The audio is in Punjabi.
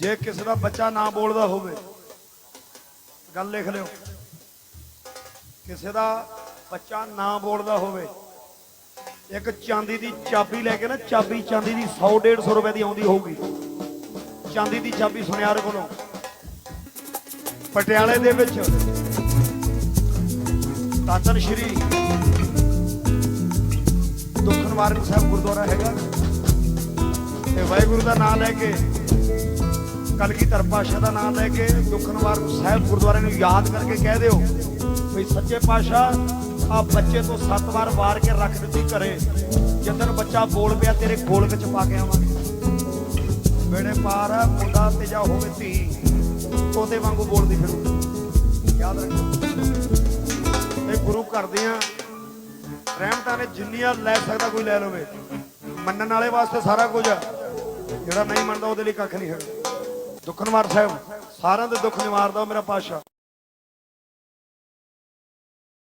ਜੇ ਕਿਸੇ ਦਾ ਬੱਚਾ ਨਾ ਬੋਲਦਾ ਹੋਵੇ, ਗੱਲ ਲਿਖ ਲਿਓ। ਕਿਸੇ ਦਾ ਬੱਚਾ ਨਾ ਬੋਲਦਾ ਹੋਵੇ, ਇੱਕ ਚਾਂਦੀ ਦੀ ਚਾਬੀ ਲੈ ਕੇ ਨਾ, ਚਾਬੀ ਚਾਂਦੀ ਦੀ 100 150 ਰੁਪਏ ਦੀ ਆਉਂਦੀ ਹੋਊਗੀ। ਚਾਂਦੀ ਦੀ ਚਾਬੀ ਸੁਨਿਆਰ ਕੋਲੋਂ? ਪਟਿਆਲੇ ਦੇ ਵਿੱਚ ਤਾਤਨ ਸ਼੍ਰੀ ਦੁੱਖ ਸਾਹਿਬ ਗੁਰਦੁਆਰਾ ਹੈਗਾ। ਤੇ ਵਾਹਿਗੁਰੂ ਦਾ ਨਾਮ ਲੈ ਕੇ ਕਲਗੀਧਰ ਪਾਸ਼ਾ ਦਾ ਨਾਮ ਲੈ ਕੇ ਦੁੱਖ ਨਿਵਾਰਨ ਸਾਹਿਬ ਗੁਰਦੁਆਰੇ ਨੂੰ ਯਾਦ ਕਰਕੇ ਕਹਿ ਦਿਓ ਵੀ ਸੱਚੇ ਪਾਤਸ਼ਾਹ ਆ ਬੱਚੇ ਤੋਂ ਸੱਤ ਵਾਰ ਵਾਰ ਕੇ ਰੱਖ ਦਿੱਤੀ ਘਰੇ। ਜਦੋਂ ਬੱਚਾ ਬੋਲ ਪਿਆ, ਤੇਰੇ ਗੋਲ ਵਿੱਚ ਪਾ ਕੇ ਆਵਾਂਗੇ। ਵੇੜੇ ਪਾਰ ਆ ਮੁੰਡਾ ਤੇਜਾ ਹੋਵੇ ਧੀ, ਤੋਤੇ ਵਾਂਗੂ ਬੋਲਦੀ ਫਿਰੂ। ਯਾਦ ਰੱਖੋ। ਇਹ ਗੁਰੂ ਘਰ ਦੀਆਂ ਰਹਿਮਤਾਂ ਨੇ ਜਿੰਨੀਆਂ ਲੈ ਸਕਦਾ ਕੋਈ ਲੈ ਲਵੇ। ਮੰਨਣ ਵਾਲੇ ਵਾਸਤੇ ਸਾਰਾ ਕੁਝ ਆ। ਜਿਹੜਾ ਨਹੀਂ ਮੰਨਦਾ, ਉਹਦੇ ਲਈ ਕੱਖ ਨਹੀਂ ਹੈਗਾ। ਦੁੱਖ ਨਿਵਾਰ ਸਾਹਿਬ ਸਾਰਿਆਂ ਦੇ ਦੁੱਖ ਨਿਵਾਰਦਾ ਉਹ ਮੇਰਾ ਪਾਤਸ਼ਾਹ।